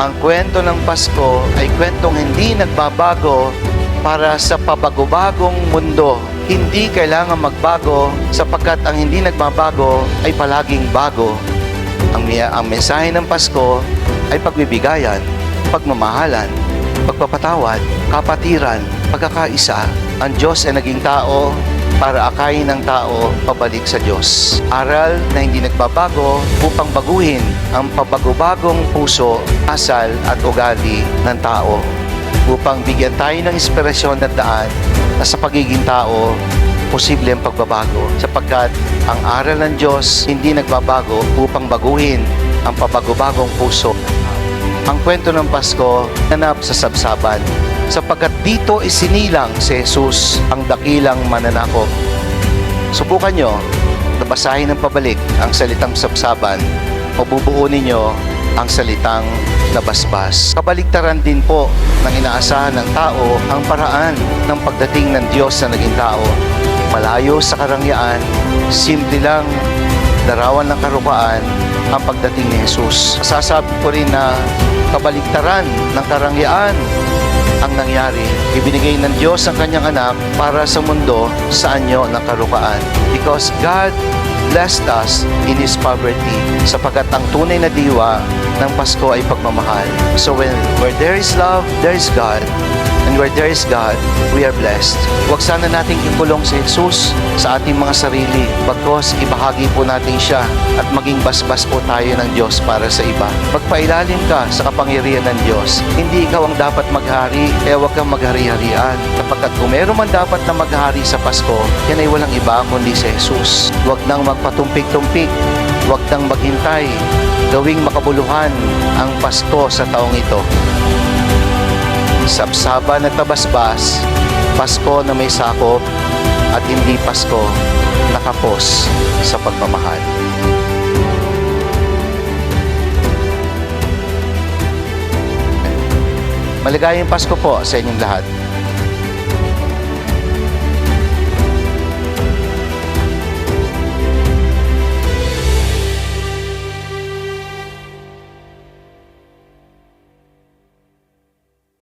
Ang kwento ng Pasko ay kwentong hindi nagbabago para sa pabago-bagong mundo. Hindi kailangan magbago sapagkat ang hindi nagbabago ay palaging bago. Ang, ang mensahe ng Pasko ay pagbibigayan, pagmamahalan, pagpapatawad, kapatiran, pagkakaisa. Ang Diyos ay naging tao para akayin ng tao pabalik sa Diyos. Aral na hindi nagbabago upang baguhin ang pabago-bagong puso, asal at ugali ng tao upang bigyan tayo ng inspirasyon at daan na sa pagiging tao, posible ang pagbabago sapagkat ang aral ng Diyos hindi nagbabago upang baguhin ang pabago-bagong puso. Ang kwento ng Pasko nanap sa sabsaban sapagkat dito isinilang si Jesus ang dakilang mananakop. Subukan nyo, nabasahin ng pabalik ang salitang sabsaban o bubuo ninyo ang salitang nabasbas. Kabaliktaran din po ng inaasahan ng tao ang paraan ng pagdating ng Diyos na naging tao. Malayo sa karangyaan, simple lang larawan ng karupaan ang pagdating ni Jesus. Sasabi ko rin na kabaliktaran ng karangyaan ang nangyari. Ibinigay ng Diyos ang kanyang anak para sa mundo sa anyo ng karupaan. Because God blessed us in His poverty sapagkat ang tunay na diwa ng Pasko ay pagmamahal. So when where there is love, there is God. And where there is God, we are blessed. Huwag sana nating ikulong si Jesus sa ating mga sarili bagkos ibahagi po natin siya at maging basbas po tayo ng Diyos para sa iba. Magpailalim ka sa kapangyarihan ng Diyos. Hindi ikaw ang dapat maghari, kaya huwag kang maghari-harian. Kapagkat kung meron man dapat na maghari sa Pasko, yan ay walang iba kundi si Jesus. Huwag nang magpatumpik-tumpik, huwag nang maghintay, gawing makabuluhan ang Pasko sa taong ito. Sabsaban at tabasbas, Pasko na may sakop at hindi Pasko nakapos sa pagmamahal. Maligayang Pasko po sa inyong lahat.